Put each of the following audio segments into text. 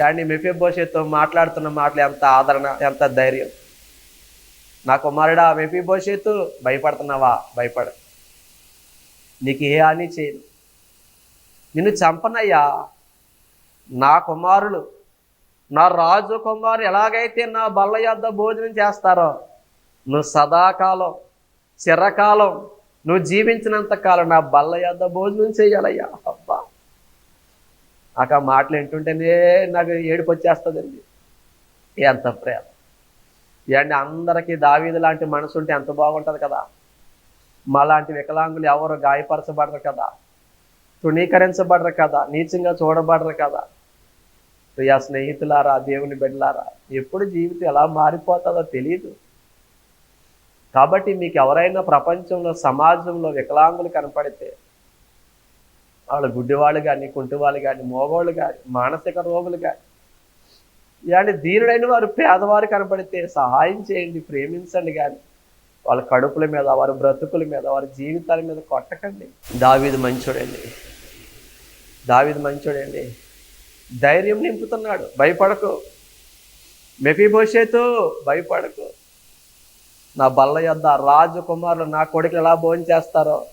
యాండి మెఫీభోషేత్తో మాట్లాడుతున్న మాటలు ఎంత ఆదరణ ఎంత ధైర్యం. నా కుమారుడా మెఫీభోషేత్తు భయపడుతున్నావా? భయపడ. నీకు ఏ హాని చేయను. నిన్ను చంపనయ్యా. నా కుమారులు నా రాజు కుమారు ఎలాగైతే నా బల్ల యొద్ద భోజనం చేస్తారో నువ్వు సదాకాలం చిరకాలం నువ్వు జీవించినంత కాలం నా బల్ల యొద్ద భోజనం చేయాలయ్యా. నాకు ఆ మాటలు వింటుంటేనే నాకు ఏడుపు వచ్చేస్తుందండి. ఎంత ప్రేమ. ఏంటి అందరికీ దావీది లాంటి మనసు ఉంటే ఎంత బాగుంటుంది కదా. మాలాంటి వికలాంగులు ఎవరు గాయపరచబడరు కదా. తృణీకరించబడరు కదా. నీచంగా చూడబడరు కదా. ప్రియా స్నేహితులారా దేవుని బిడ్డలారా ఎప్పుడు జీవితం ఎలా మారిపోతుందో తెలియదు కాబట్టి మీకు ఎవరైనా ప్రపంచంలో సమాజంలో వికలాంగులు కనపడితే వాళ్ళు గుడ్డివాళ్ళు కానీ కుంటివాళ్ళు కానీ మోగోళ్ళు కానీ మానసిక రోగులు కానీ. ఇలాంటి దీనుడైన వారు పేదవారు కనపడితే సహాయం చేయండి ప్రేమించండి కానీ. వాళ్ళ కడుపుల మీద వారి బ్రతుకుల మీద వారి జీవితాల మీద కొట్టకండి. దావీది మంచోడండి. దావీది మంచోడండి. ధైర్యం నింపుతున్నాడు. భయపడకు. మెఫీభోషేతు భయపడకు. నా బల్ల యొద్ద రాజకుమారులు నా కొడుకులు ఎలా భోజనం చేస్తారో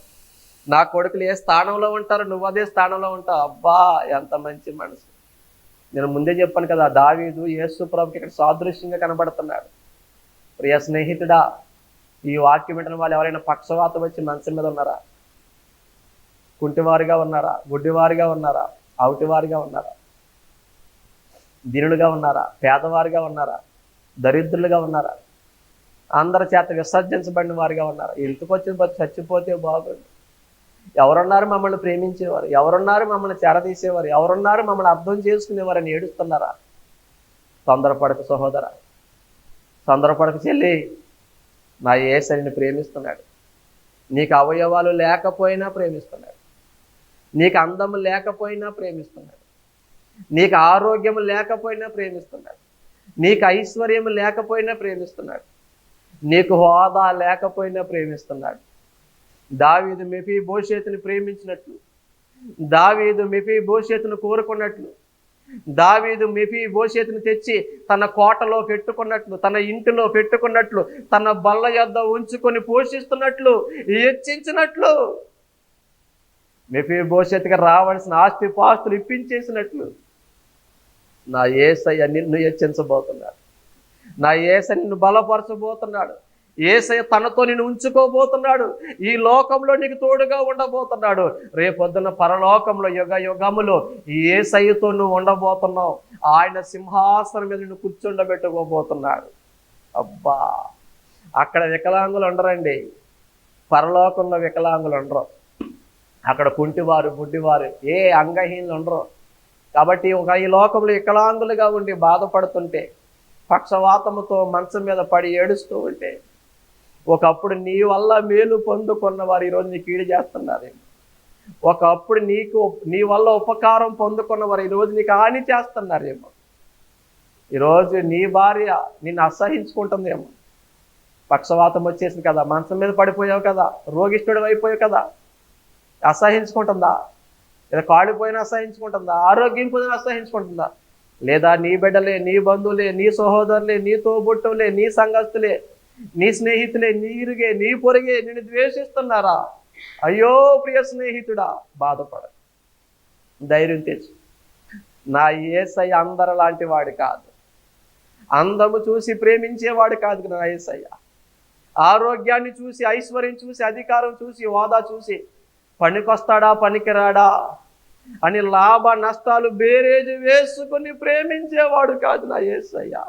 నా కొడుకులు ఏ స్థానంలో ఉంటారో నువ్వు అదే స్థానంలో ఉంటావు. అబ్బా ఎంత మంచి మనసు. నేను ముందే చెప్పాను కదా దావీదు యేసు ప్రభుకి ఇక్కడ సాదృశ్యంగా కనబడుతున్నాడు. ప్రియ స్నేహితుడా ఈ వాక్యం వింటున్న వాళ్ళు ఎవరైనా పక్షవాతం వచ్చి మనసు మీద ఉన్నారా? కుంటివారిగా ఉన్నారా? గుడ్డివారిగా ఉన్నారా? అవుటివారిగా ఉన్నారా? దీనులుగా ఉన్నారా? పేదవారిగా ఉన్నారా? దరిద్రులుగా ఉన్నారా? అందరి చేత విసర్జించబడిన వారిగా ఉన్నారు? ఇంటికి వచ్చిన చచ్చిపోతే బాగుండు. ఎవరున్నారు మమ్మల్ని ప్రేమించేవారు? ఎవరున్నారు మమ్మల్ని చేరదీసేవారు? ఎవరున్నారు మమ్మల్ని అర్థం చేసుకునేవారని ఏడుస్తున్నారా? తొందరపడక సహోదర. తొందరపడక చెల్లి. నా ఏసరిని ప్రేమిస్తున్నాడు. నీకు అవయవాలు లేకపోయినా ప్రేమిస్తున్నాడు. నీకు అందం లేకపోయినా ప్రేమిస్తున్నాడు. నీకు ఆరోగ్యం లేకపోయినా ప్రేమిస్తున్నాడు. నీకు ఐశ్వర్యం లేకపోయినా ప్రేమిస్తున్నాడు. నీకు హోదా లేకపోయినా ప్రేమిస్తున్నాడు. దావీదు మెఫీ భవిష్యత్తుని ప్రేమించినట్లు దావీదు మెఫీ భవిష్యత్తును కోరుకున్నట్లు దావీదు మెఫీ భవిష్యత్తును తెచ్చి తన కోటలో పెట్టుకున్నట్లు తన ఇంటిలో పెట్టుకున్నట్లు తన బల్ల యొద్ద ఉంచుకొని పోషిస్తున్నట్లు హెచ్చించినట్లు మెఫీ భవిష్యత్తుగా రావాల్సిన ఆస్తి పాస్తులు ఇప్పించేసినట్లు. నా ఏసయ్య నిన్ను హెచ్చించబోతున్నాడు. నా ఏస నిన్ను బలపరచబోతున్నాడు. ఏసయ తనతో నేను ఉంచుకోబోతున్నాడు. ఈ లోకంలో నీకు తోడుగా ఉండబోతున్నాడు. రేపొద్దున పరలోకంలో యుగ యుగములో ఏసయ్యతో నువ్వు ఉండబోతున్నావు. ఆయన సింహాసనం మీద నిన్ను కూర్చుండబెట్టుకోబోతున్నాడు. అబ్బా! అక్కడ వికలాంగులు ఉండరండి. పరలోకంలో వికలాంగులు ఉండరు. అక్కడ కుంటివారు గుడ్డివారు ఏ అంగహీనులు ఉండరు. కాబట్టి ఒక ఈ లోకంలో వికలాంగులుగా ఉండి బాధపడుతుంటే పక్షవాతముతో మంచం మీద పడి ఏడుస్తూ ఉంటే ఒకప్పుడు నీ వల్ల మేలు పొందుకున్న వారు ఈరోజు నీకు కీడు చేస్తున్నారేమో ఒకప్పుడు నీకు నీ వల్ల ఉపకారం పొందుకున్న వారు ఈరోజు నీకు హాని చేస్తున్నారేమో. ఈరోజు నీ భార్య నిన్ను అసహించుకుంటుందేమో. పక్షవాతం వచ్చేసింది కదా మంచం మీద పడిపోయావు కదా రోగిష్ఠుడు అయిపోయావు కదా. అసహించుకుంటుందా? లేదా కాడిపోయినా అసహించుకుంటుందా? ఆరోగ్యం పోయినా అసహించుకుంటుందా? లేదా నీ బిడ్డలే నీ బంధువులే నీ సహోదరులే నీ తోబుట్టులే నీ సంఘస్థులే నీ స్నేహితులే నీరుగే నీ పొరిగే నిన్ను ద్వేషిస్తున్నారా? అయ్యో ప్రియ స్నేహితుడా బాధపడ ధైర్యం తెచ్చు. నా ఏసయ్య అందర లాంటి వాడు కాదు. అందము చూసి ప్రేమించేవాడు కాదు నా ఏసయ్య. ఆరోగ్యాన్ని చూసి ఐశ్వర్యం చూసి అధికారం చూసి హోదా చూసి పనికొస్తాడా పనికిరాడా అని లాభ నష్టాలు బేరేజు వేసుకుని ప్రేమించేవాడు కాదు నా ఏసయ్యా.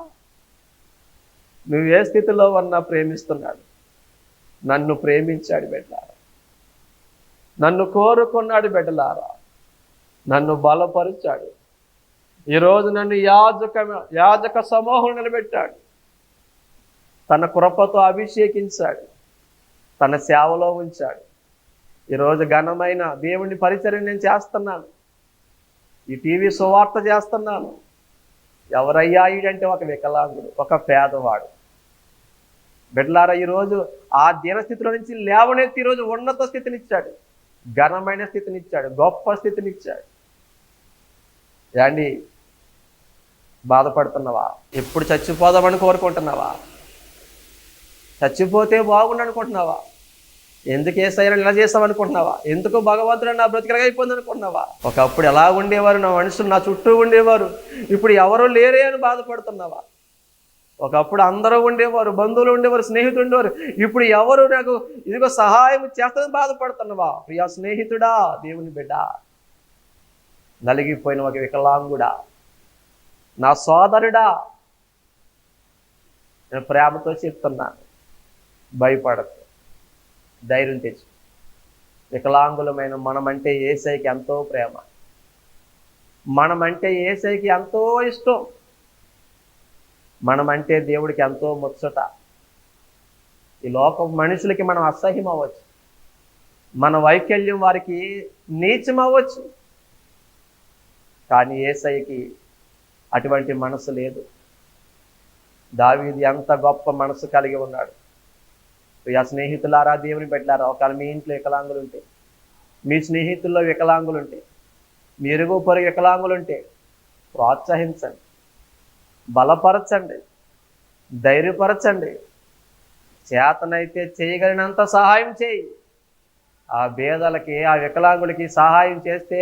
నువ్వు ఏ స్థితిలో ఉన్నా ప్రేమిస్తున్నాడు. నన్ను ప్రేమించాడు బిడ్డలారా నన్ను కోరుకున్నాడు బిడ్డలారా. నన్ను బలపరిచాడు. ఈరోజు నన్ను యాజక యాజక సమూహం నిలబెట్టాడు. తన కృపతో అభిషేకించాడు. తన సేవలో ఉంచాడు. ఈరోజు ఘనమైన దేవుని పరిచయం నేను చేస్తున్నాను. ఈ టీవీ సువార్త చేస్తున్నాను. ఎవరయ్యా ఈడంటే ఒక వికలాంగుడు ఒక పేదవాడు. బిడ్లారా ఈరోజు ఆ దీనస్థితిలో నుంచి లేవనెత్తి ఈరోజు ఉన్నత స్థితినిచ్చాడు. ఘనమైన స్థితినిచ్చాడు. గొప్ప స్థితినిచ్చాడు. యాండి బాధపడుతున్నావా? ఎప్పుడు చచ్చిపోదామని కోరుకుంటున్నావా? చచ్చిపోతే బాగుండు అనుకుంటున్నావా ఎందుకు ఏసైనా ఇలా చేస్తాం అనుకుంటున్నావా ఎందుకు భగవంతుడు నా బ్రతికరగా అయిపోయింది అనుకుంటున్నావా ఒకప్పుడు ఎలా ఉండేవారు నా మనుషులు నా చుట్టూ ఉండేవారు. ఇప్పుడు ఎవరు లేరే అని బాధపడుతున్నావా? ఒకప్పుడు అందరూ ఉండేవారు బంధువులు ఉండేవారు స్నేహితులు ఉండేవారు. ఇప్పుడు ఎవరు నాకు ఇదిగో సహాయం చేస్తుందని బాధపడుతున్నావా? ప్రియా స్నేహితుడా దేవుని బిడ్డ. నలిగిపోయిన ఒక వికలాంగుడా. నా సోదరుడా. నేను ప్రేమతో చెప్తున్నాను భయపడదు ధైర్యం తెచ్చు వికలాంగులమైన మనమంటే ఏసైకి ఎంతో ప్రేమ. మనమంటే ఏసైకి ఎంతో ఇష్టం. మనమంటే దేవుడికి ఎంతో ముచ్చట. ఈ లోక మనుషులకి మనం అసహ్యం అవ్వచ్చు మన వైకల్యం వారికి నీచం అవ్వచ్చు కానీ ఏసైకి అటువంటి మనసు లేదు. దావీది ఎంత గొప్ప మనసు కలిగి ఉన్నాడు. ఆ స్నేహితులారా దేవుని పెట్టారా ఒకవేళ మీ ఇంట్లో వికలాంగులు ఉంటే మీ స్నేహితుల్లో వికలాంగులు ఉంటే మీ ఇరుగు పొరుగు వికలాంగులు ఉంటే ప్రోత్సహించండి. బలపరచండి ధైర్యపరచండి చేతనైతే చేయగలిగినంత సహాయం చేయి. ఆ బేదలకి ఆ వికలాంగులకి సహాయం చేస్తే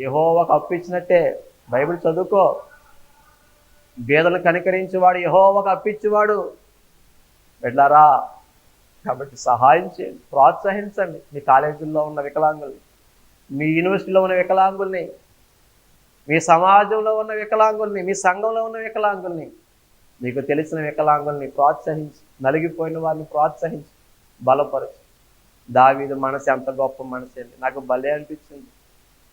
యహోవకు అప్పించినట్టే బైబిల్ చదువుకో. బేదలను కనికరించేవాడు యహోవకు అప్పించేవాడు వెళ్ళారా? కాబట్టి సహాయం చేయండి ప్రోత్సహించండి మీ కాలేజీల్లో ఉన్న వికలాంగుల్ని మీ యూనివర్సిటీలో ఉన్న వికలాంగుల్ని. మీ సమాజంలో ఉన్న వికలాంగుల్ని మీ సంఘంలో ఉన్న వికలాంగుల్ని మీకు తెలిసిన వికలాంగుల్ని ప్రోత్సహించి నలిగిపోయిన వారిని ప్రోత్సహించి బలపరచు. దావీదు మనసు ఎంత గొప్ప మనసు అండి. నాకు భలే అనిపించింది.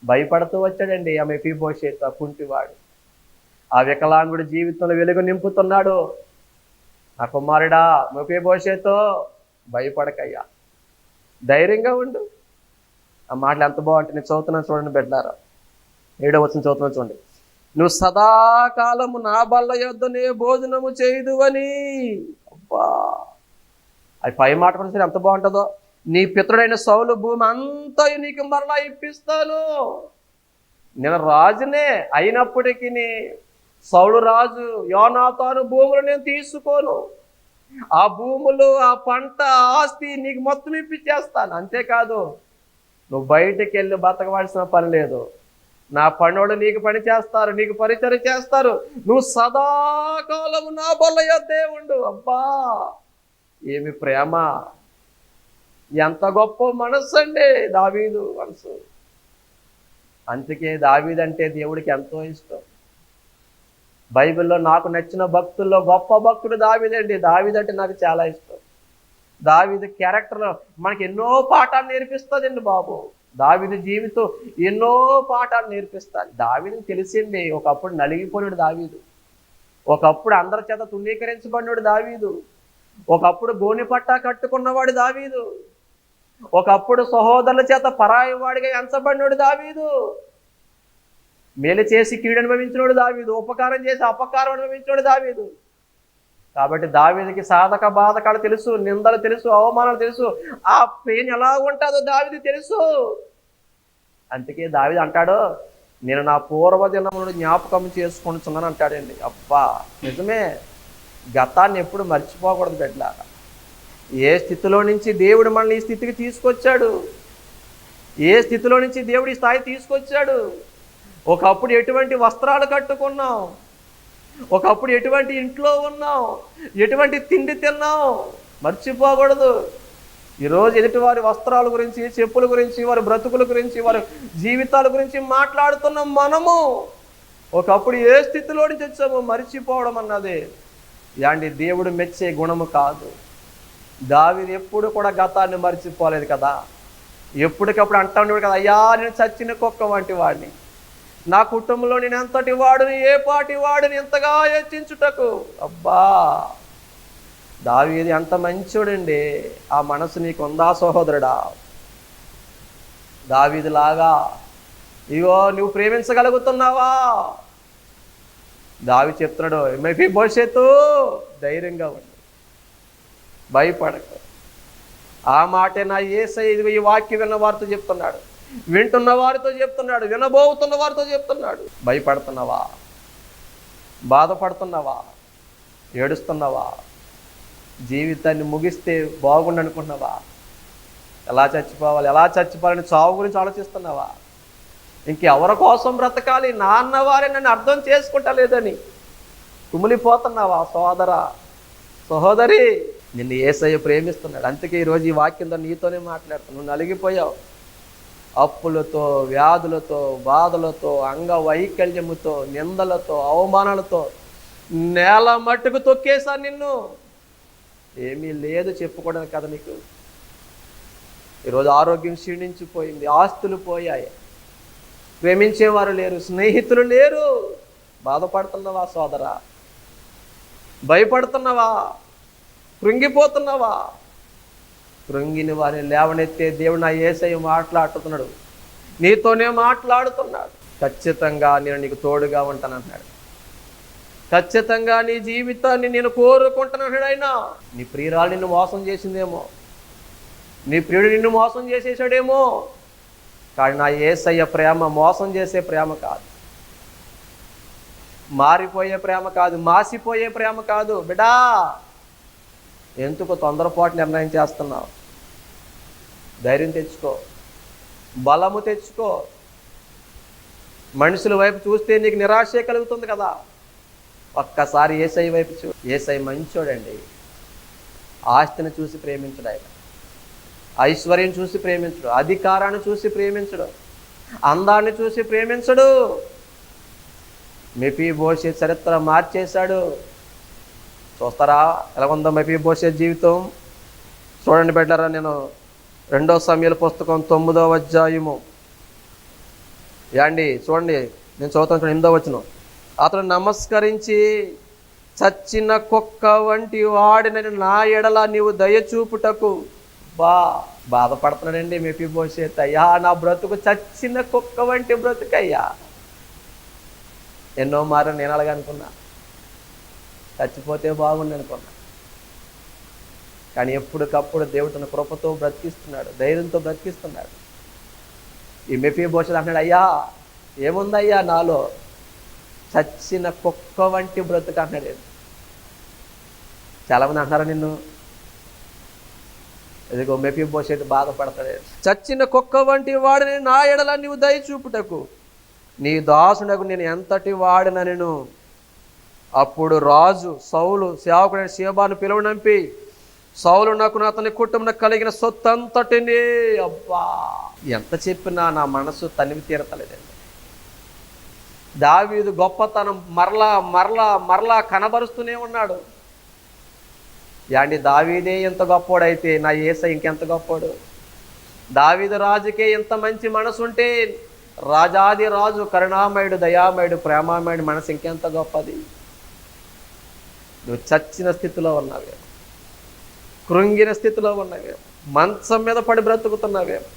భయపడుతూ వచ్చాడండి ఆమె ఫీబోషేత్ ఆ కుంటివాడు. ఆ వికలాంగుడు జీవితంలో వెలుగు నింపుతున్నాడు. నా కుమారుడా మొపేబోషేతో భయపడకయ్యా. ధైర్యంగా ఉండు. ఆ మాటలు ఎంత బాగుంటుంది నేను చదువుతున్నాను చూడండి బిడ్డారా. ఏడవ వచ్చిన చదువుతున్నాను చూడండి. నువ్వు సదాకాలము నా బల్ల యొద్దనే భోజనము చేయదు అని అబ్బా! అది పై మాట కూడా సరే ఎంత బాగుంటుందో. నీ పితృడైన సౌలు భూమి అంతా నీకు మరలా ఇప్పిస్తాను. నేను రాజునే అయినప్పటికీ సౌలు రాజు యోనాతాను భూములు నేను తీసుకోను. ఆ భూములు ఆ పంట ఆస్తి నీకు మొత్తం ఇప్పించేస్తాను అంతేకాదు నువ్వు బయటికి వెళ్ళి బతకవలసిన పని లేదు. నా పనోడు నీకు పని చేస్తారు నీకు పరిచయం చేస్తారు. నువ్వు సదాకాలము నా బలయ దేవుడు. అబ్బా ఏమి ప్రేమ? ఎంత గొప్ప మనస్సు అండి దావీదు మనసు. అందుకే దావీదంటే దేవుడికి ఎంతో ఇష్టం. బైబిల్లో నాకు నచ్చిన భక్తుల్లో గొప్ప భక్తుడు దావీదండి దావీదంటే నాకు చాలా ఇష్టం. దావీదు క్యారెక్టర్ మనకి ఎన్నో పాఠాలు నేర్పిస్తుందండి బాబు. దావిని జీవితం ఎన్నో పాఠాలు నేర్పిస్తాయి దావిని తెలిసింది ఒకప్పుడు నలిగిపోయాడు దావీదు. ఒకప్పుడు అందరి చేత తుణీకరించబడినాడు దావీదు. ఒకప్పుడు గోని పట్టా కట్టుకున్నవాడు దావీదు. ఒకప్పుడు సహోదరుల చేత పరాయి వాడిగా ఎంచబడినాడు దావీదు. మేలు చేసి కీడు అనుభవించినోడు దావీదు. ఉపకారం చేసి అపకారం అనుభవించినోడు దావీదు. కాబట్టి దావిదికి సాధక బాధకాలు తెలుసు నిందలు తెలుసు అవమానాలు తెలుసు. ఆ పెయిన్ ఎలా ఉంటుందో దావిది తెలుసు. అందుకే దావిది అంటాడు నేను నా పూర్వదినమును జ్ఞాపకం చేసుకుంటున్నాను అంటాడండి. అబ్బా నిజమే. గతాన్ని ఎప్పుడు మర్చిపోకూడదు బిడ్డలారా ఏ స్థితిలో నుంచి దేవుడు మనల్ని ఈ స్థితికి తీసుకొచ్చాడు? ఏ స్థితిలో నుంచి దేవుడు ఈ స్థాయి తీసుకొచ్చాడు? ఒకప్పుడు ఎటువంటి వస్త్రాలు కట్టుకున్నాం? ఒకప్పుడు ఎటువంటి ఇంట్లో ఉన్నాం? ఎటువంటి తిండి తిన్నాం? మర్చిపోకూడదు. ఈరోజు ఎదుటి వారి వస్త్రాల గురించి చెప్పుల గురించి వారి బ్రతుకుల గురించి వారి జీవితాల గురించి మాట్లాడుతున్న మనము ఒకప్పుడు ఏ స్థితిలో నుంచి వచ్చామో మర్చిపోవడం అన్నది యాండి దేవుడు మెచ్చే గుణము కాదు. దావిది ఎప్పుడు కూడా గతాన్ని మర్చిపోలేదు కదా. ఎప్పటికప్పుడు అంటా ఉండేవాడు కదా అయ్యా నేను చచ్చిన కుక్క వంటి వాడిని. నా కుటుంబంలో నేను ఎంతటి వాడిని ఏ పాటి వాడిని ఎంతగా హెచ్చించుటకు అబ్బా! దావీది అంత మంచోడండి. ఆ మనసు నీకు ఉందా సహోదరుడా? దావీదిలాగా ఇగో నువ్వు ప్రేమించగలుగుతున్నావా? దావి చెప్తున్నాడు ఎంఐపి భవిష్యత్తు? ధైర్యంగా ఉండు. భయపడకు. ఆ మాటే నా ఏసై ఇదిగో ఈ వాక్యం విన్న వార్త చెప్తున్నాడు. వింటున్న వారితో చెప్తున్నాడు వినబోతున్న వారితో చెప్తున్నాడు. భయపడుతున్నావా? బాధపడుతున్నావా? ఏడుస్తున్నావా? జీవితాన్ని ముగిస్తే బాగుండు అనుకుంటున్నావా ఎలా చచ్చిపోవాలి ఎలా చచ్చిపోవాలని చావు గురించి ఆలోచిస్తున్నావా? ఇంకెవరి కోసం బ్రతకాలి? నాన్నవారే నన్ను అర్థం చేసుకుంటా లేదని కుమిలిపోతున్నావా సోదర సహోదరి? నిన్ను ఏసయ్య ప్రేమిస్తున్నాడు. అందుకే ఈరోజు ఈ వాక్యంతో నీతోనే మాట్లాడుతున్నావు నువ్వు నలిగిపోయావు. అప్పులతో వ్యాధులతో బాధలతో అంగవైకల్యముతో నిందలతో అవమానాలతో నేల మట్టుకు తొక్కేశాను నిన్ను. ఏమీ లేదు చెప్పుకోవడానికి కదా నీకు. ఈరోజు ఆరోగ్యం క్షీణించిపోయింది ఆస్తులు పోయాయి. ప్రేమించేవారు లేరు స్నేహితులు లేరు. బాధపడుతున్నావా సోదరా? భయపడుతున్నావా? కృంగిపోతున్నావా? కృంగిని వారిని లేవనెత్తే దేవుడు నా ఏసై మాట్లాడుతున్నాడు. నీతోనే మాట్లాడుతున్నాడు. ఖచ్చితంగా నేను నీకు తోడుగా ఉంటానన్నాడు. ఖచ్చితంగా నీ జీవితాన్ని నేను కోరుకుంటున్నాడు ఆయన నీ ప్రియురాలు నిన్ను మోసం చేసిందేమో. నీ ప్రియుడు నిన్ను మోసం చేసేసాడేమో కానీ నా ఏసయ్య ప్రేమ మోసం చేసే ప్రేమ కాదు. మారిపోయే ప్రేమ కాదు. మాసిపోయే ప్రేమ కాదు. బిడా ఎందుకు తొందరపాటు నిర్ణయం చేస్తున్నావు? ధైర్యం తెచ్చుకో. బలము తెచ్చుకో. మనుషుల వైపు చూస్తే నీకు నిరాశే కలుగుతుంది కదా. ఒక్కసారి ఏసై వైపు చూ ఏసై మంచోడండి. ఆస్తిని చూసి ప్రేమించడు ఆయన. ఐశ్వర్యం చూసి ప్రేమించడు. అధికారాన్ని చూసి ప్రేమించడు. అందాన్ని చూసి ప్రేమించడు. మెపి భోషే చరిత్ర మార్చేశాడు. చూస్తారా? ఎలా ఉందో మెపి భోషే జీవితం? చూడండి బిడ్డరా నేను రెండో సమయాల పుస్తకం తొమ్మిదో అధ్యాయము. యాండి చూడండి నేను చదువుతాను ఎనిమిదో వచ్చిన అతను నమస్కరించి చచ్చిన కుక్క వంటి వాడినని నా ఎడల నీవు దయచూపుటకు బా బాధపడుతున్నాడండి మెపి భవిష్యత్ అయ్యా నా బ్రతుకు చచ్చిన కుక్క వంటి బ్రతుకయ్యా. ఎన్నో మారని నేను అలాగనుకున్నా చచ్చిపోతే బాగుండి అనుకున్నా. కానీ ఎప్పటికప్పుడు దేవుడు తన కృపతో బ్రతికిస్తున్నాడు ధైర్యంతో బ్రతికిస్తున్నాడు. ఈ మెఫీ భోషలు అంటున్నాడు అయ్యా ఏముందయ్యా నాలో? చచ్చిన కుక్క వంటి బ్రతుకు అంటున్నాడు చాలామంది అంటున్నారా నిన్ను? ఇదిగో మెఫీ భవిష్యత్తు బాధపడతాడు చచ్చిన కుక్క వంటి వాడిని నా ఎడల నీవు దయ చూపుటకు నీ దాసునకు నేను ఎంతటి వాడిన నేను అప్పుడు రాజు సౌలు సేవకుడైన శివబాను పిలువనంపి సౌలు నాకు అతని కుటుంబం కలిగిన సొత్తంతటినే అబ్బా! ఎంత చెప్పినా నా మనసు తనివి తీరతలేదండి. దావీదు గొప్పతనం మరలా మరలా మరలా కనబరుస్తూనే ఉన్నాడు. యాండి దావీదే ఎంత గొప్పోడైతే నా ఏస ఇంకెంత గొప్పోడు? దావీదు రాజుకే ఎంత మంచి మనసు ఉంటే రాజాది రాజు కరుణామయుడు దయామయుడు ప్రేమామయుడు మనసు ఇంకెంత గొప్పది? నువ్వు చచ్చిన స్థితిలో ఉన్నావు కృంగిన స్థితిలో ఉన్నవే. మంచం మీద పడి బ్రతుకుతున్నావేమో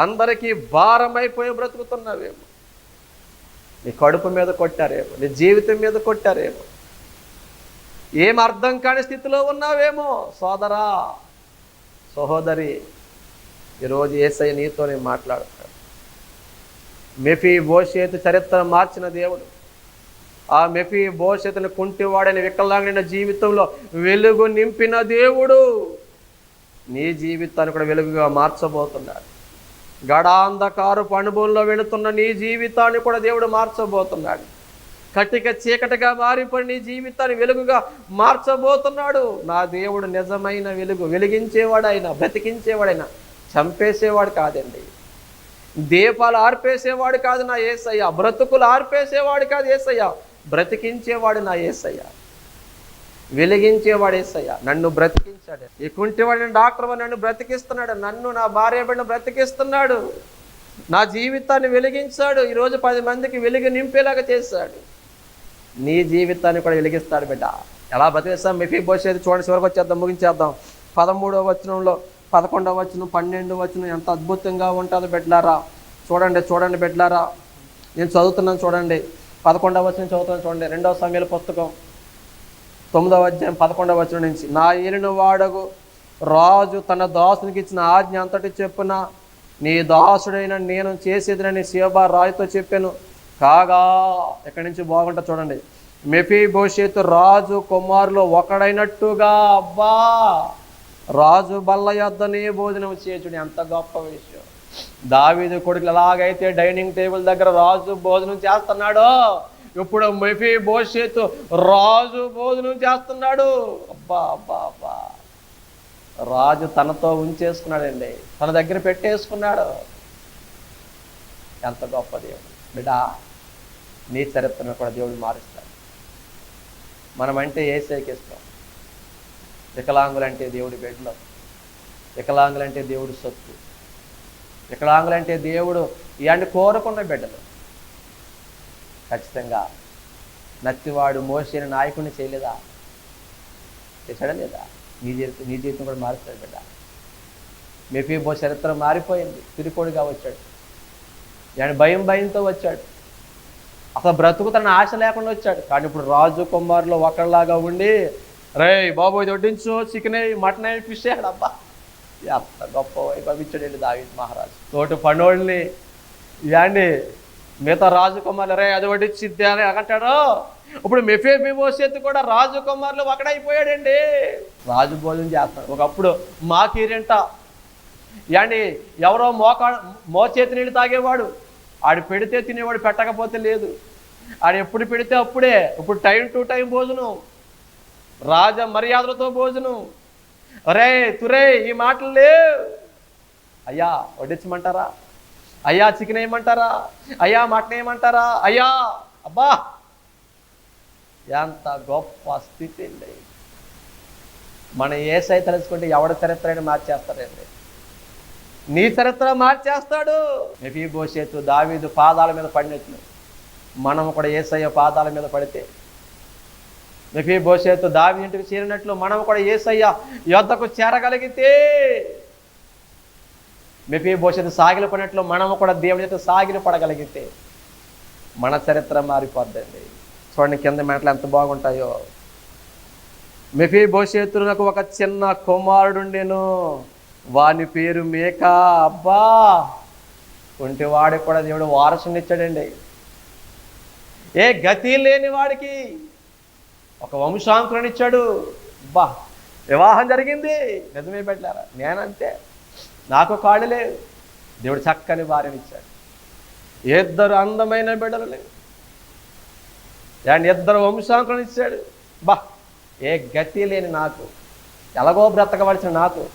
అందరికీ భారమైపోయి బ్రతుకుతున్నావేమో నీ కడుపు మీద కొట్టారేమో నీ జీవితం మీద కొట్టారేమో. ఏం అర్థం కాని స్థితిలో ఉన్నావేమో? సోదరా సహోదరి ఈరోజు ఏసై నీతోనే మాట్లాడతాడు. మెఫీ భోషేతు చరిత్ర మార్చిన దేవుడు. ఆ మెఫీ భవిష్యత్తును కుంటివాడని వికలాంగిన జీవితంలో వెలుగు నింపిన దేవుడు. నీ జీవితాన్ని కూడా వెలుగుగా మార్చబోతున్నాడు. గడాంధకారపు అనుభవంలో వెళుతున్న నీ జీవితాన్ని కూడా దేవుడు మార్చబోతున్నాడు. కటిక చీకటిగా మారిపోయి నీ జీవితాన్ని వెలుగుగా మార్చబోతున్నాడు. నా దేవుడు నిజమైన వెలుగు వెలిగించేవాడైనా బ్రతికించేవాడైనా చంపేసేవాడు కాదండి. దీపాలు ఆర్పేసేవాడు కాదు నా ఏసయ్య బ్రతుకులు ఆర్పేసేవాడు కాదు ఏసయ్య. బ్రతికించేవాడు నా ఏసయ్య. వెలిగించేవాడు ఏసయ్య. నన్ను బ్రతికించాడు. ఈ కుంటివాడిని డాక్టర్ వాడు నన్ను బ్రతికిస్తున్నాడు. నన్ను నా భార్య బిడ్డ బ్రతికిస్తున్నాడు. నా జీవితాన్ని వెలిగించాడు. ఈరోజు పది మందికి వెలుగు నింపేలాగా చేశాడు. నీ జీవితాన్ని కూడా వెలిగిస్తాడు బిడ్డ. ఎలా బ్రతికిస్తాం మెఫీ పోసేది చూడండి చివరికి వచ్చేద్దాం ముగించేద్దాం. పదమూడవ వచనంలో పదకొండవ వచనం పన్నెండు వచనం ఎంత అద్భుతంగా ఉంటుందో బిడ్డలారా. చూడండి చూడండి బిడ్డలారా. నేను చదువుతున్నాను చూడండి. పదకొండవ వచనం చదువుతాను చూడండి. రెండవ సమయాల పుస్తకం. తొమ్మిదవ అధ్యాయం పదకొండవ వచనం నుంచి. నా ఏలిన వాడగు రాజు తన దాసునికి ఇచ్చిన ఆజ్ఞ అంతటి చెప్పున నీ దాసుడైన నేను చేసేదినని శివబా రాజుతో చెప్పాను. కాగా ఎక్కడి నుంచి బాగుంటా చూడండి. మెఫీ భవిష్యత్తు రాజు కుమారులు ఒకడైనట్టుగా అబ్బా! రాజు బల్ల యొద్దనే భోజనం చేయచుడు. ఎంత గొప్ప విషయం. దావీదు కొడుకులు ఎలాగైతే డైనింగ్ టేబుల్ దగ్గర రాజు భోజనం చేస్తున్నాడో ఇప్పుడు మెఫీ భవిష్యత్తు రాజు భోజనం చేస్తున్నాడు. అబ్బా అబ్బా అబ్బా. రాజు తనతో ఉంచేసుకున్నాడండి. తన దగ్గర పెట్టేసుకున్నాడు. ఎంత గొప్ప దేవుడు. బిడా నీ చరిత్రను కూడా దేవుడు మారుస్తాడు. మనమంటే ఏ సేకిస్తాం వికలాంగులంటే దేవుడి బిడ్డలు. వికలాంగులంటే దేవుడి సొత్తు. వికలాంగులంటే దేవుడు ఇవన్నీ కోరుకున్న బిడ్డలు. ఖచ్చితంగా నత్తివాడు మోసిన నాయకుడిని చేయలేదా? చేశాడా లేదా? నీ జీవితం నీ జీవితం కూడా మారుస్తాడు బిడ్డ. మెఫీబో చరిత్ర మారిపోయింది. తిరుకోడిగా వచ్చాడు. ఆయన భయం భయంతో వచ్చాడు. అసలు బ్రతుకు తన ఆశ లేకుండా వచ్చాడు. కానీ ఇప్పుడు రాజు కుమారులో ఒకళ్ళలాగా ఉండి రే బాబు ఇది వడ్డించు చికెన్ మటన్ అయ్యి ఫిష్ అయ్యాడబ్బా ఎంత గొప్ప వైభవించడండి దావీద్ మహారాజు? తోటి పనోళ్ళని ఇదండి మిగతా రాజకుమారులు రే అది వడ్డించిద్ది అని అంటాడు ఇప్పుడు మెఫే బిబోసెత్ కూడా రాజకుమారులు ఒకడైపోయాడండి. రాజు భోజనం చేస్తాడు. ఒకప్పుడు మాకీరింట యాండి ఎవరో మోకా మోచేతి నీళ్ళు తాగేవాడు. ఆడు పెడితే తినేవాడు పెట్టకపోతే లేదు. ఆడు ఎప్పుడు పెడితే అప్పుడే. ఇప్పుడు టైం టు టైం భోజనం. రాజ మర్యాదలతో భోజనం. రే తురే ఈ మాటలు లేవు. అయ్యా వడ్డించమంటారా? అయ్యా చికెన్ వేయమంటారా? అయ్యా మటన్ వేయమంటారా? అయ్యా అబ్బా! ఎంత గొప్ప స్థితి అండి. మన ఏసై తలుచుకుంటే ఎవడ చరిత్రని మార్చేస్తారండి నీ చరిత్ర మార్చేస్తాడు. మెఫీ భోషేతు దావీదు పాదాల మీద పడినట్లు. మనం కూడా ఏసయ్య పాదాల మీద పడితే మెఫీ భోషేతు దావి ఇంటికి చేరినట్లు మనం కూడా ఏసయ్య యుద్ధకు చేరగలిగితే మెఫీ భోషేతు సాగిలి పడినట్లు మనము కూడా దేవుని చేత సాగిలి పడగలిగితే మన చరిత్ర మారిపోద్దండి. చూడండి కింద మాటలు ఎంత బాగుంటాయో. మెఫీ భవిష్యత్తునకు ఒక చిన్న కుమారుడుండెను. వాని పేరు మేక. అబ్బా! ఒంటి వాడికి కూడా దేవుడు వారసునిచ్చాడండి. ఏ గతి లేని వాడికి. ఒక వంశాంకులను ఇచ్చాడు. అబ్బా వివాహం జరిగింది. నిజమే పెట్టారా? నేనంతే నాకు కాళ్ళు లేవు. దేవుడు చక్కని భార్యనిచ్చాడు ఇద్దరు అందమైన బిడ్డలు లేవు. అండ్ ఇద్దరు వంశాంకులను ఇచ్చాడు. బా ఏ గతి లేని నాకు. ఎలాగో బ్రతకవలసిన నాకు.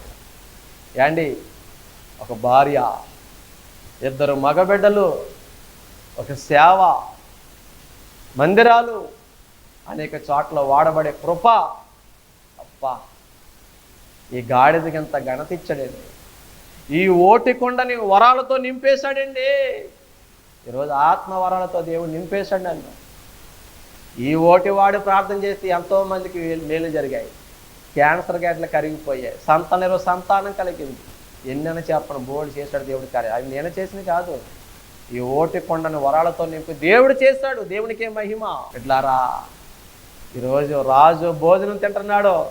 యాండి ఒక భార్య ఇద్దరు మగబిడ్డలు ఒక సేవ మందిరాలు అనేక చోట్ల వాడబడే కృప. అబ్బా ఈ గాడిదకి ఎంత ఘనత ఇచ్చాడండి. ఈ ఓటి కొండని వరాలతో నింపేశాడండి. ఈరోజు ఆత్మ వరాలతో దేవుడు నింపేశాడు నన్ను. ఈ ఓటి వాడు ప్రార్థన చేస్తే ఎంతోమందికి మేలు- జరిగాయి. క్యాన్సర్ గడ్డలు కరిగిపోయాయి. సంతానం సంతానం కలిగింది. ఎన్నైనా చెప్పను బోర్డు చేశాడు దేవుడి కార్యం. అవి నేను చేసింది కాదు. ఈ ఓటి కొండను వరాలతో నింపి దేవుడు చేశాడు. దేవునికే మహిమ. ఇట్లారా ఈరోజు రాజు భోజనం తింటున్నాడు.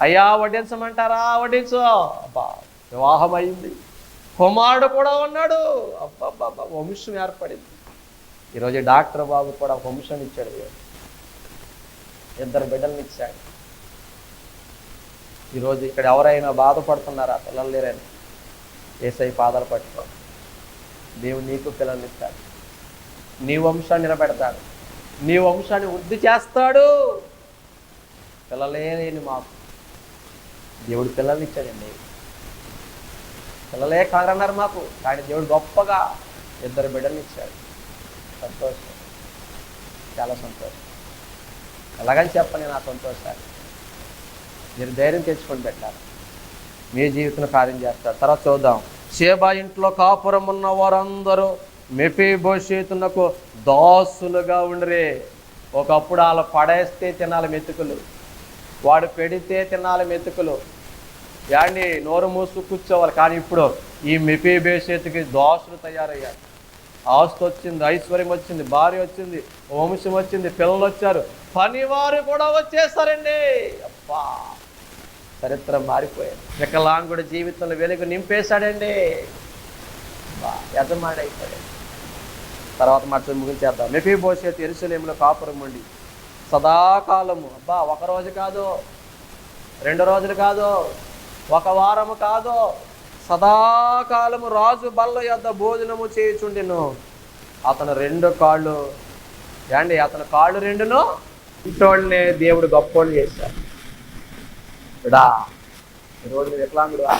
అయ్యా వడ్డించమంటారా? వడ్డించు. అబ్బా వివాహం అయింది కుమారుడు కూడా ఉన్నాడు. అబ్బా వంశం ఏర్పడింది. ఈరోజు డాక్టర్ బాబు కూడా వంశం ఇచ్చాడు ఇద్దరు బిడ్డలను ఇచ్చాడు. ఈరోజు ఇక్కడ ఎవరైనా బాధపడుతున్నారా? పిల్లలు లేరని. ఏసై పాదాలు పట్టుకో. దేవుడు నీకు పిల్లలు ఇస్తాడు. నీ వంశాన్ని నిలబెడతాడు. నీ వంశాన్ని వృద్ధి చేస్తాడు. పిల్లలే మాకు. దేవుడు పిల్లల్ని ఇచ్చాడండి. పిల్లలే కారన్నారు మాకు కానీ దేవుడు గొప్పగా ఇద్దరు బిడ్డలు ఇచ్చాడు. సంతోషం. చాలా సంతోషం. ఎలాగని చెప్పని నా సంతోషాన్ని. మీరు ధైర్యం తెచ్చుకొని పెట్టాలి. మీ జీవితంలో కార్యం చేస్తారు. తర్వాత చూద్దాం. సేబా ఇంట్లో కాపురం ఉన్న వారందరూ మెఫీ భవిష్యత్తునకు దాసులుగా ఉండరే. ఒకప్పుడు వాళ్ళు పడేస్తే తినాలి మెతుకులు. వాడు పెడితే తినాలి మెతుకులు. యాండి నోరు మూసు కూర్చోవాలి. కానీ ఇప్పుడు ఈ మెఫీ భవిష్యత్తుకి దోషులు తయారయ్యారు. ఆస్తి వచ్చింది ఐశ్వర్యం వచ్చింది భార్య వచ్చింది వంశం వచ్చింది పిల్లలు వచ్చారు. పనివారు కూడా వచ్చేస్తారండి అబ్బా! చరిత్ర మారిపోయింది వికలాంగుడు జీవితంలో వెలుగు నింపేశాడండి. యజమాడైపోయాడు. తర్వాత మాట ముగించేద్దాం. మెఫీ భవిష్యత్తు కాపురం ఉండి సదాకాలము. అబ్బా ఒక రోజు కాదు రెండు రోజులు కాదు ఒక వారము కాదు సదాకాలము రాజు బల్ల యొద్ద భోజనము చేయుచుండెను. అతను రెండు కాళ్ళు ఏండి అతను కాళ్ళు రెండును? ఇంటోళ్ళనే దేవుడు గొప్పోళ్ళు చేశాడు. ఇడా ఈరోజు వికలాంగుడువా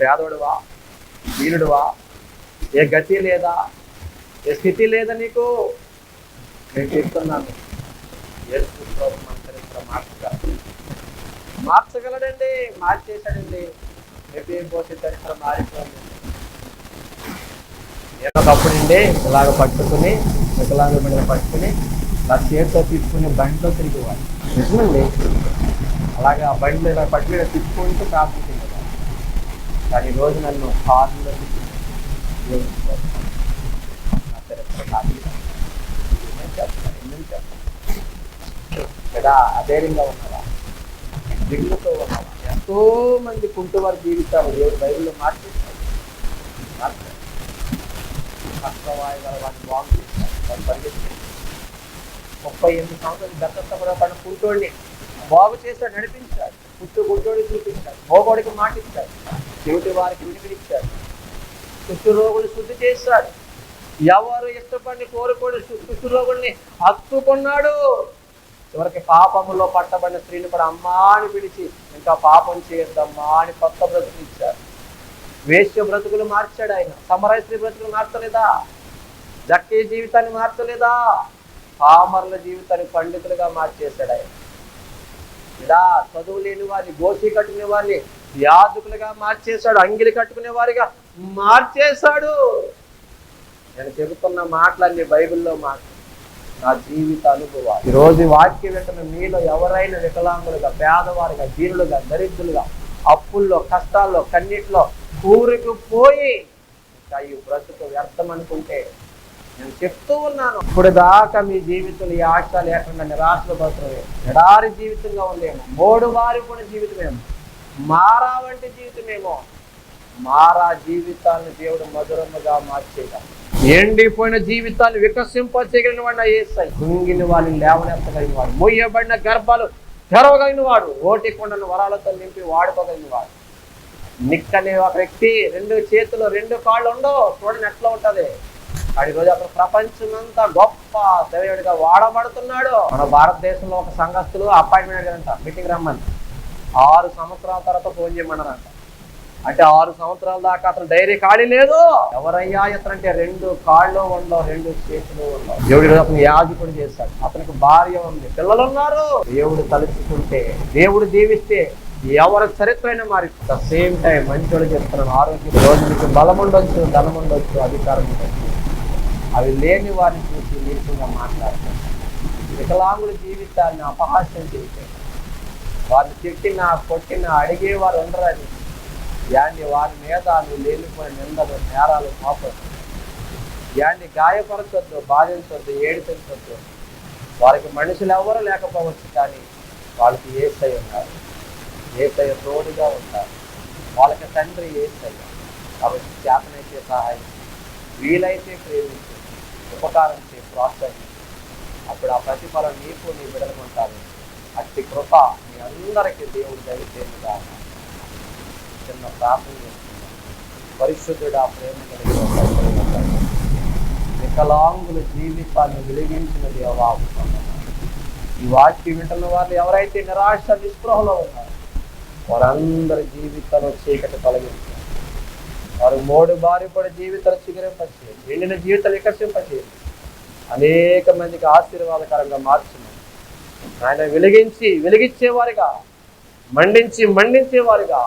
పేదోడువా? దీనుడువా? ఏ గతి లేదా? స్థితి లేదా నీకు? నేను చెప్తున్నాను. యేసు మార్చగలడండి మార్చేశాడండి. రేపు ఏం పోతే చరిత్ర మారిపోయింది. నేను ఒకప్పుడు అండి ఇలాగ పట్టుకుని వికలాంగ బిడ్డలు పట్టుకుని నా చేతితో తీసుకుని బండిలో తిరిగేవాడు. నిజమండి. అలాగే ఆ బండిలో ఇలా పట్టుకుని మీద తిప్పుకుంటూ ప్రార్థన చేసేవాడు కానీ ఈరోజు రోజు నన్ను కారులో నా కదా అధైర్యంగా ఉన్నారా దిగులతో ఉన్నారా ఎంతో మంది కుంటువారి జీవితాలు దేవుడు బైబిల్లో మార్చేస్తారు మార్చారు వాటిని బాగు చేస్తారు పరిగెత్తారు ముప్పై ఎనిమిది సంవత్సరాలు దత్తత కూడా తన కుంటోడిని బాగు చేస్తాడు నడిపించాడు. పుట్టు గుడ్డోడి చూపించాడు. మోగోడికి మాటిస్తాడు చెవిటి వారికి వినిపించాడు. కుష్టు రోగులు శుద్ధి చేస్తాడు ఎవరు ఇష్టపడి కోరుకొని కుష్టు హత్తుకున్నాడు? చివరికి పాపములో పట్టబడిన స్త్రీని కూడా అమ్మా అని పిలిచి ఇంకా పాపం చేయొద్దమ్మా అని కొత్త బ్రతుకులు ఇచ్చారు వేష్య బ్రతుకులు మార్చాడు ఆయన. సమరాయ స్త్రీ బ్రతుకులు మార్చలేదా? జక్కే జీవితాన్ని మార్చలేదా? పామర్ల జీవితాన్ని పండితులుగా మార్చేశాడు ఆయన. ఇలా చదువు లేని వారిని గోసి కట్టుకునే వారిని యాజకులుగా మార్చేశాడు అంగిలి కట్టుకునే వారిగా మార్చేశాడు. నేను చెబుతున్న మాటలన్నీ బైబిల్లో మాట్లాడు నా జీవిత అనుభవాలు. ఈరోజు వాక్యం వెంటనే మీలో ఎవరైనా వికలాంగులుగా పేదవారిగా దీనులుగా దరిద్రులుగా అప్పుల్లో కష్టాల్లో కన్నీటిలో కూరుకుపోయి ఇంకా ఈ బ్రతుకు వ్యర్థం అనుకుంటే నేను చెప్తూ ఉన్నాను. ఇప్పుడు దాకా మీ జీవితంలో ఈ ఆశ లేకుండా నిరాశలు పడుతుంది ఎడారి జీవితంగా ఉందేమో మూడు వారిపోయిన జీవితమేమో మారా వంటి జీవితమేమో మారా జీవితాన్ని దేవుడు మధురముగా మార్చేయగలడు. ఎండిపోయిన జీవితాన్ని వికసింపచేయగలిగిన వాడు ఏసై కుంగిన వాడిని లేవనెత్తగలిగిన వాడు మొయ్యబడిన గర్భాలు తెరవగలిగిన వాడు ఓటి కొండను వరాలతో నింపి వాడుకోగలిగిన వాడు. నిక్కనే ఒక వ్యక్తి రెండు చేతులు రెండు కాళ్ళు ఉండవు చూడండి ఎట్లా ఉంటది? వాడి రోజు అక్కడ ప్రపంచమంతా గొప్ప దేవుడిగా వాడబడుతున్నాడు. మన భారతదేశంలో ఒక సంఘస్థులు అపాయింట్మెంట్ అంట మీటింగ్ రమ్మని. ఆరు సంవత్సరాల తర్వాత ఫోన్ చేయమన్నారంట. అంటే ఆరు సంవత్సరాల దాకా అతను డైరీ ఖాళీ లేదు. ఎవరయ్యా ఇతను అంటే రెండు కాళ్ళు ఉండవు రెండు చేతులు ఉండవు దేవుడు అతను యాజకుడు చేస్తాడు అతనికి భార్య ఉంది. పిల్లలు ఉన్నారు. దేవుడు తలుచుకుంటే దేవుడు దీవిస్తే ఎవరి చరిత్ర అయినా మారి ద సేమ్ టైం మంచోడు చెప్తున్నాను ఆరోగ్యం రోజు మీకు బలం ఉండొచ్చు ధనం ఉండొచ్చు అధికారం ఉండొచ్చు. అవి లేని వారిని చూసి నీచంగా మాట్లాడతారు వికలాంగుల జీవితాన్ని అపహాస్యం చేశారు వారిని తిట్టినా కొట్టినా అడిగేవారు ఉండరని యాన్ని వారి మీద నువ్వు లేనిపోయిన నిందలు నేరాలు మోపొద్దు యాండి గాయపరచొద్దు బాధించొద్దు ఏడిపించొద్దు. వారికి మనుషులు ఎవరు లేకపోవచ్చు కానీ వాళ్ళకి ఏసై ఉన్నారు. ఏసై తోడుగా ఉంటారు. వాళ్ళకి తండ్రి ఏసై. కాబట్టి చేతనైతే సహాయం వీలైతే ప్రేమించు ఉపకారం చేసి ప్రోత్సహించు అప్పుడు ఆ ప్రతిఫలం నీకు నీ బిడలుకుంటారు అట్టి కృప మీ అందరికీ దేవుడు దయచేయగా చిన్న ప్రార్థన చేస్తున్నాను పరిశుద్ధుడు ఆ ప్రేమ కలిగిన వికలాంగుల జీవితాన్ని వెలిగించిన దేవా ఈ వాక్యం వింటున్న వాళ్ళు ఎవరైతే నిరాశ నిస్పృహలో ఉన్నారో వారందరి జీవితంలో చీకటి తొలగించారు వారు మూడు బారి పడి జీవితాలు చిగురింపచేయండి ఎండిన జీవితాలు వికసింపచేయండి అనేక మందికి ఆశీర్వాదకరంగా మార్చున్నారు ఆయన వెలిగించి వెలిగించేవారిగా మండించి మండించేవారిగా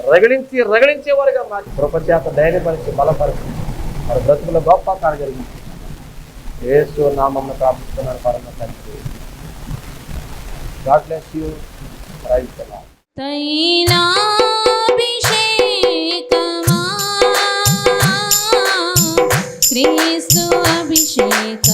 రగిలించి రగిలించేవారుగా మార్చి కృపచేత ధైర్యపరిచి బలపరిచి వారి బ్రతుకుల గొప్ప కార్యం జరిగించి యేసు నామం ప్రార్థిస్తున్నాను పరమ తండ్రి. God bless you. రైట్ తైనాభిషేకమా. క్రీస్తు అభిషేకమా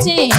gente.